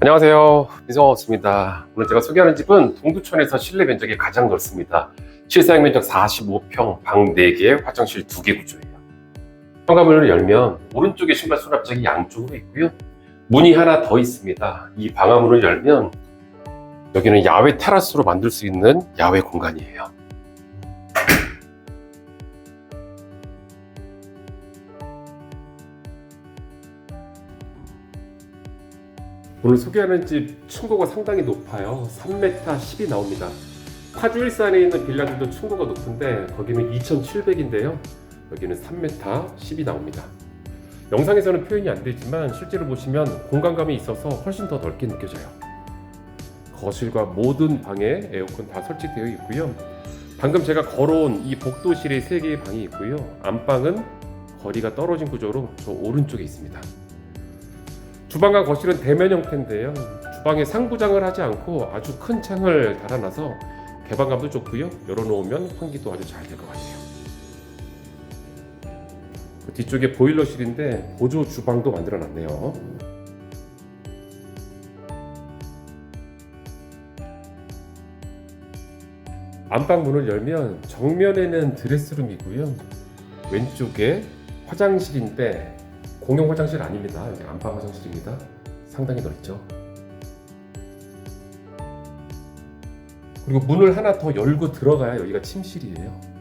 안녕하세요. 민성호입니다. 오늘 제가 소개하는 집은 동두천에서 실내 면적이 가장 넓습니다. 실사용 면적 45평, 방 4개, 화장실 2개 구조예요. 현관문을 열면 오른쪽에 신발 수납장이 양쪽으로 있고요. 문이 하나 더 있습니다. 이 방화문을 열면 여기는 야외 테라스로 만들 수 있는 야외 공간이에요. 오늘 소개하는 집 층고가 상당히 높아요. 3m 10이 나옵니다. 파주 일산에 있는 빌라들도 층고가 높은데 거기는 2,700인데요. 여기는 3m 10이 나옵니다. 영상에서는 표현이 안 되지만 실제로 보시면 공간감이 있어서 훨씬 더 넓게 느껴져요. 거실과 모든 방에 에어컨 다 설치되어 있고요. 방금 제가 걸어온 이 복도실에 세 개의 방이 있고요. 안방은 거리가 떨어진 구조로 저 오른쪽에 있습니다. 주방과 거실은 대면 형태인데요. 주방에 상부장을 하지 않고 아주 큰 창을 달아놔서 개방감도 좋고요. 열어놓으면 환기도 아주 잘 될 것 같아요. 그 뒤쪽에 보일러실인데 보조 주방도 만들어놨네요. 안방 문을 열면 정면에는 드레스룸이고요. 왼쪽에 화장실인데 공용 화장실 아닙니다. 여기 안방 화장실입니다. 상당히 넓죠. 그리고 문을 하나 더 열고 들어가야 여기가 침실이에요.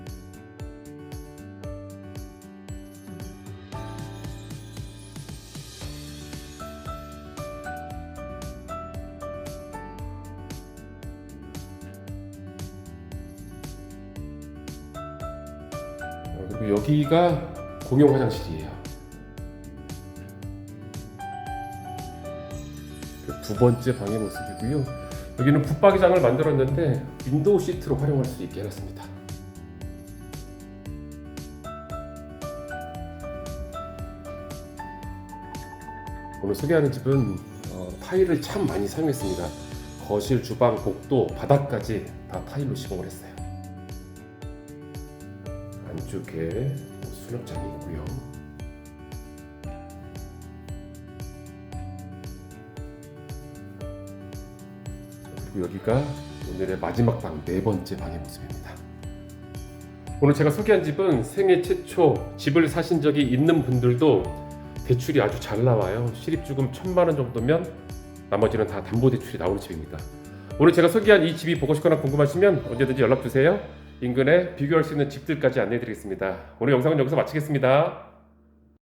여기가 공용 화장실이에요. 두 번째 방의 모습이고요. 여기는 붙박이장을 만들었는데 윈도우 시트로 활용할 수 있게 해놨습니다. 오늘 소개하는 집은 어, 타일을 참 많이 사용했습니다. 거실, 주방, 복도, 바닥까지 다 타일로 시공을 했어요. 안쪽에 수납장이 있고요. 여기가 오늘의 마지막 방 네 번째 방의 모습입니다. 오늘 제가 소개한 집은 생애 최초 집을 사신 적이 있는 분들도 대출이 아주 잘 나와요. 실입주금 천만 원 정도면 나머지는 다 담보대출이 나오는 집입니다. 오늘 제가 소개한 이 집이 보고 싶거나 궁금하시면 언제든지 연락 주세요. 인근에 비교할 수 있는 집들까지 안내해 드리겠습니다. 오늘 영상은 여기서 마치겠습니다.